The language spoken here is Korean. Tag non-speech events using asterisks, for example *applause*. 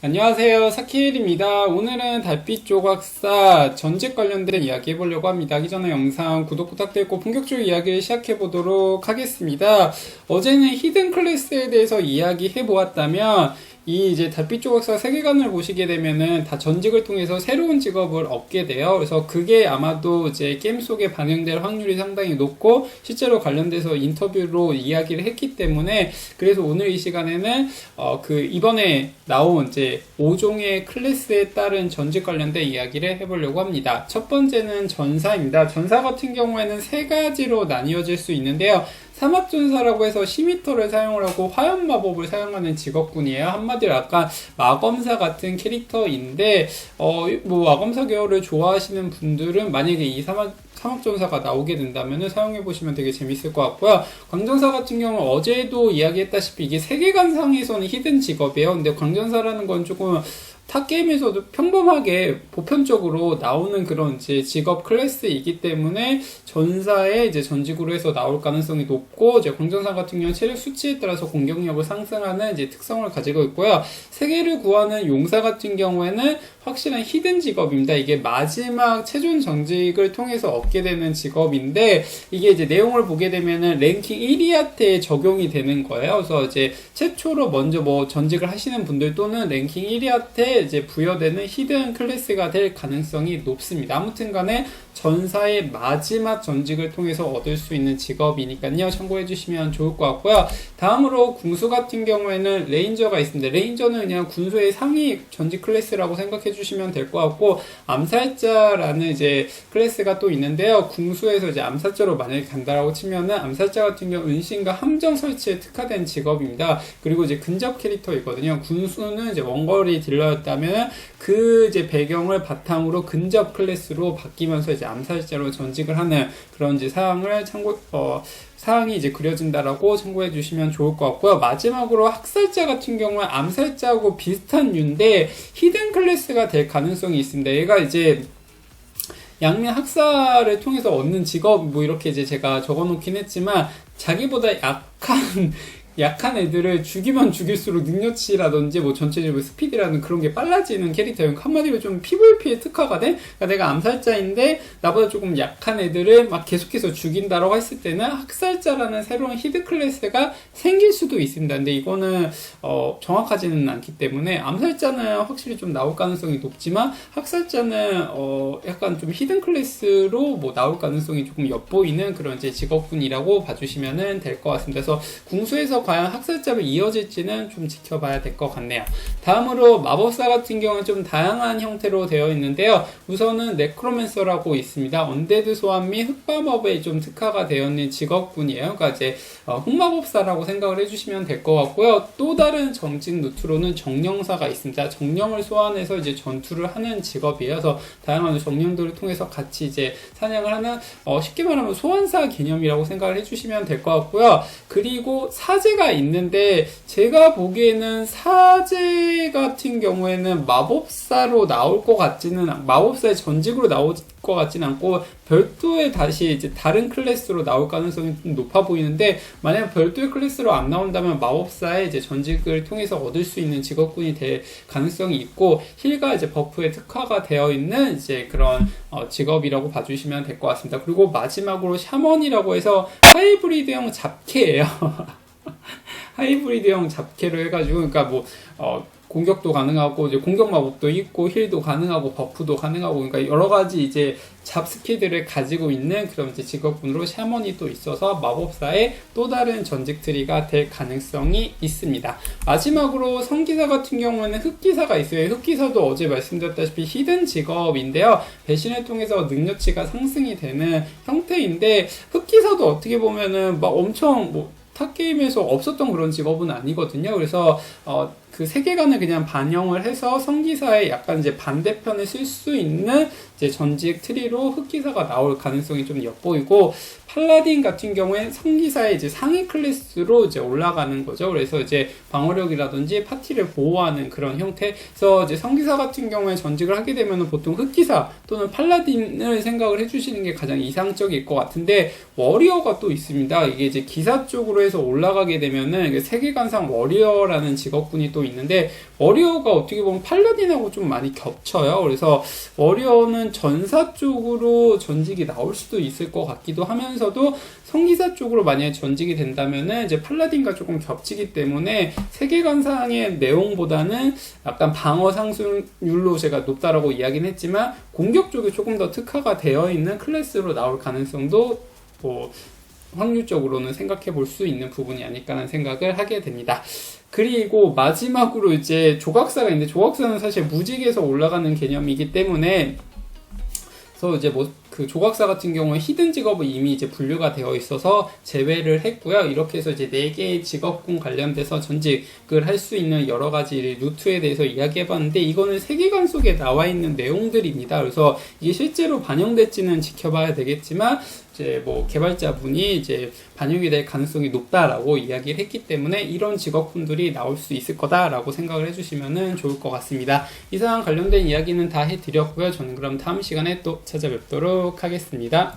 안녕하세요. 사키엘입니다. 오늘은 달빛 조각사 전직 관련된 이야기 해보려고 합니다. 하기 전에 영상 구독 부탁드리고 본격적인 이야기를 시작해보도록 하겠습니다. 어제는 히든 클래스에 대해서 이야기 해보았다면 이 이제 달빛 조각사 세계관을 보시게 되면은 다 전직을 통해서 새로운 직업을 얻게 돼요. 그래서 그게 아마도 이제 게임 속에 반영될 확률이 상당히 높고 실제로 관련돼서 인터뷰로 이야기를 했기 때문에 그래서 오늘 이 시간에는 어 그 이번에 나온 이제 5종의 클래스에 따른 전직 관련된 이야기를 해보려고 합니다. 첫 번째는 전사입니다. 전사 같은 경우에는 세 가지로 나뉘어질 수 있는데요. 삼합전사라고 해서 시미터를 사용을 하고 화염 마법을 사용하는 직업군이에요. 한마디로 약간 마검사 같은 캐릭터인데 어 뭐 마검사 계열을 좋아하시는 분들은 만약에 이 삼합 삼합전사가 나오게 된다면 사용해 보시면 되게 재밌을 것 같고요. 광전사 같은 경우는 어제도 이야기했다시피 이게 세계관상에서는 히든 직업이에요. 근데 광전사라는 건 조금 타 게임에서도 평범하게 보편적으로 나오는 그런 이제 직업 클래스이기 때문에 전사에 이제 전직으로 해서 나올 가능성이 높고 이제 광전사 같은 경우는 체력 수치에 따라서 공격력을 상승하는 이제 특성을 가지고 있고요. 세계를 구하는 용사 같은 경우에는 확실한 히든 직업입니다. 이게 마지막 최종 전직을 통해서 얻게 되는 직업인데 이게 이제 내용을 보게 되면은 랭킹 1위한테 적용이 되는 거예요. 그래서 이제 최초로 먼저 뭐 전직을 하시는 분들 또는 랭킹 1위한테 이제 부여되는 히든 클래스가 될 가능성이 높습니다. 아무튼 간에 전사의 마지막 전직을 통해서 얻을 수 있는 직업이니까요. 참고해 주시면 좋을 것 같고요. 다음으로 궁수 같은 경우에는 레인저가 있습니다. 레인저는 그냥 군수의 상위 전직 클래스라고 생각해 주시면 될 것 같고 암살자라는 이제 클래스가 또 있는데요. 궁수에서 이제 암살자로 만약에 간다라고 치면은 암살자 같은 경우 은신과 함정 설치에 특화된 직업입니다. 그리고 이제 근접 캐릭터이거든요. 군수는 이제 원거리 딜러였다 면 그 이제 배경을 바탕으로 근접 클래스로 바뀌면서 이제 암살자로 전직을 하는 그런 이제 사항을 참고 어 사항이 이제 그려진다라고 참고해 주시면 좋을 것 같고요. 마지막으로 학살자 같은 경우는 암살자하고 비슷한 류인데 히든 클래스가 될 가능성이 있습니다. 얘가 이제 양면 학살을 통해서 얻는 직업 뭐 이렇게 이제 제가 적어놓긴 했지만 자기보다 약한 약한 애들을 죽이면 죽일수록 능력치라든지 뭐 전체적으로 스피드라는 그런 게 빨라지는 캐릭터예요. 한마디로 좀 PVP에 특화가 돼. 그러니까 내가 암살자인데 나보다 조금 약한 애들을 막 계속해서 죽인다라고 했을 때는 학살자라는 새로운 히드 클래스가 생길 수도 있습니다. 근데 이거는 어, 정확하지는 않기 때문에 암살자는 확실히 좀 나올 가능성이 높지만 학살자는 어, 약간 좀 히든 클래스로 뭐 나올 가능성이 조금 엿보이는 그런 이제 직업군이라고 봐주시면 될 것 같습니다. 그래서 궁수에서 과연 학살자로 이어질지는 좀 지켜봐야 될 것 같네요. 다음으로 마법사 같은 경우는 좀 다양한 형태로 되어 있는데요. 우선은 네크로맨서라고 있습니다. 언데드 소환 및 흑마법에 좀 특화가 되어 있는 직업군이에요. 그러니까 이제 어, 흑마법사라고 생각을 해주시면 될 것 같고요. 또 다른 정직 루트로는 정령사가 있습니다. 정령을 소환해서 이제 전투를 하는 직업이에요. 그래서 다양한 정령들을 통해서 같이 이제 사냥을 하는 어, 쉽게 말하면 소환사 개념이라고 생각을 해주시면 될 것 같고요. 그리고 사제 사제가 있는데 제가 보기에는 사제 같은 경우에는 마법사로 나올 것 같지는 마법사의 전직으로 나올 것 같지는 않고 별도의 다시 이제 다른 클래스로 나올 가능성이 좀 높아 보이는데 만약 별도의 클래스로 안 나온다면 마법사의 이제 전직을 통해서 얻을 수 있는 직업군이 될 가능성이 있고 힐과 이제 버프에 특화가 되어 있는 이제 그런 어, 직업이라고 봐주시면 될 것 같습니다. 그리고 마지막으로 샤먼이라고 해서 하이브리드형 잡캐예요. *laughs* 하이브리드형 잡캐로 해가지고 그러니까 뭐 어, 공격도 가능하고 이제 공격 마법도 있고 힐도 가능하고 버프도 가능하고 그러니까 여러 가지 이제 잡 스킬들을 가지고 있는 그런 이제 직업군으로 샤먼이 또 있어서 마법사의 또 다른 전직 트리가 될 가능성이 있습니다. 마지막으로 성기사 같은 경우는 흑기사가 있어요. 흑기사도 어제 말씀드렸다시피 히든 직업인데요. 배신을 통해서 능력치가 상승이 되는 형태인데 흑기사도 어떻게 보면은 막 엄청 뭐 탑게임에서 없었던 그런 직업은 아니거든요. 그래서 어, 그 세계관을 그냥 반영을 해서 성기사의 약간 이제 반대편에 쓸수 있는 이제 전직 트리로 흑기사가 나올 가능성이 좀 엿보이고 팔라딘 같은 경우엔 성기사의 이제 상위 클래스로 이제 올라가는 거죠. 그래서 이제 방어력이라든지 파티를 보호하는 그런 형태에서 이제 성기사 같은 경우에 전직을 하게 되면 보통 흑기사 또는 팔라딘을 생각을 해주시는 게 가장 이상적일 것 같은데 워리어가 또 있습니다. 이게 이제 기사 쪽으로 해서 올라가게 되면은 세계관상 워리어라는 직업군이 또 있는데 워리어가 어떻게 보면 팔라딘하고 좀 많이 겹쳐요. 그래서 워리어는 전사 쪽으로 전직이 나올 수도 있을 것 같기도 하면서 도 성기사 쪽으로 만약에 전직이 된다면은 이제 팔라딘과 조금 겹치기 때문에 세계관상의 내용보다는 약간 방어 상승률로 제가 높다라고 이야기는 했지만 공격 쪽에 조금 더 특화가 되어 있는 클래스로 나올 가능성도 뭐 확률적으로는 생각해 볼 수 있는 부분이 아닐까라는 생각을 하게 됩니다. 그리고 마지막으로 이제 조각사가 있는데 조각사는 사실 무직에서 올라가는 개념이기 때문에 그래서 이제 뭐그 조각사 같은 경우에 히든 직업은 이미 이제 분류가 되어 있어서 제외를 했고요. 이렇게 해서 이제 네 개의 직업군 관련돼서 전직을 할 수 있는 여러 가지 루트에 대해서 이야기해 봤는데 이거는 세계관 속에 나와 있는 내용들입니다. 그래서 이게 실제로 반영될지는 지켜봐야 되겠지만 이제 뭐 개발자분이 이제 반영이 될 가능성이 높다라고 이야기를 했기 때문에 이런 직업군들이 나올 수 있을 거다라고 생각을 해주시면 좋을 것 같습니다. 이상 관련된 이야기는 다 해드렸고요. 저는 그럼 다음 시간에 또 찾아뵙 도록 하겠습니다.